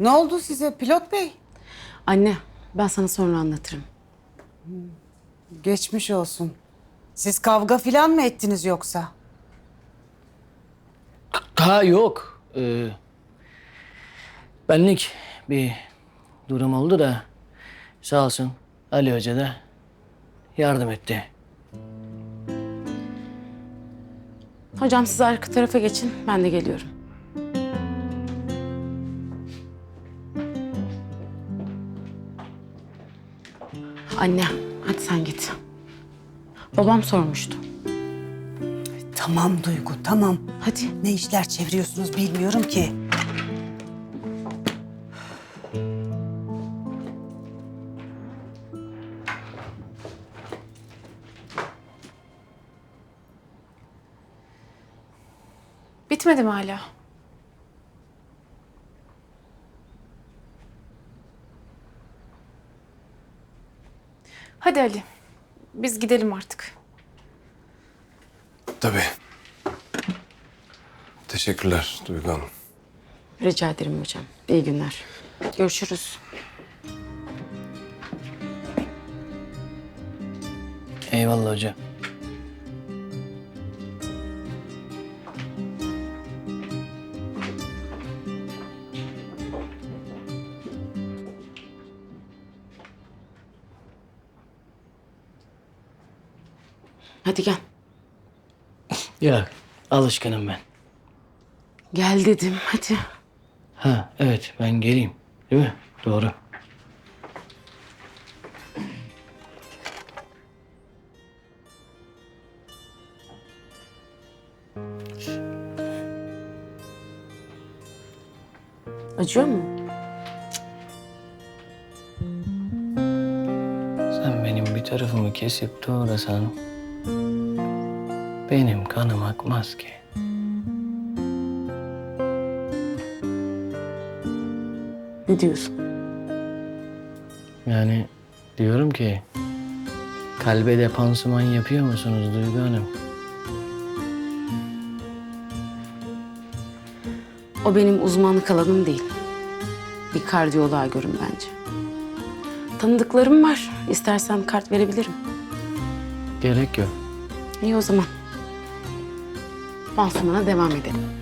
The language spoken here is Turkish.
Ne oldu size pilot bey? Anne, ben sana sonra anlatırım. Geçmiş olsun. Siz kavga filan mı ettiniz yoksa? Ha yok. Ee, benlik bir durum oldu da sağ olsun Ali Hoca da yardım etti. Hocam siz arka tarafa geçin, ben de geliyorum. Anne, hadi sen git. Babam sormuştu. Tamam Duygu, tamam. Hadi. Ne işler çeviriyorsunuz bilmiyorum ki. Bitmedi mi hala? Hadi Ali. Biz gidelim artık. Tabii. Teşekkürler Duygu Hanım. Rica ederim hocam. İyi günler. Görüşürüz. Eyvallah hoca. Hadi gel. Yok alışkınım ben. Gel dedim, hadi. Ha evet ben geleyim. Değil mi? Doğru. Acıyor mu? Sen benim bir tarafımı kesip doğrasan benim kanım akmaz ki. Ne diyorsun? Yani diyorum ki kalbe de pansuman yapıyor musunuz Duygu Hanım? O benim uzmanlık alanım değil. Bir kardiyoloğa görün bence. Tanıdıklarım var. İstersen kart verebilirim. Gerek yok. İyi o zaman. Pansumana devam edelim.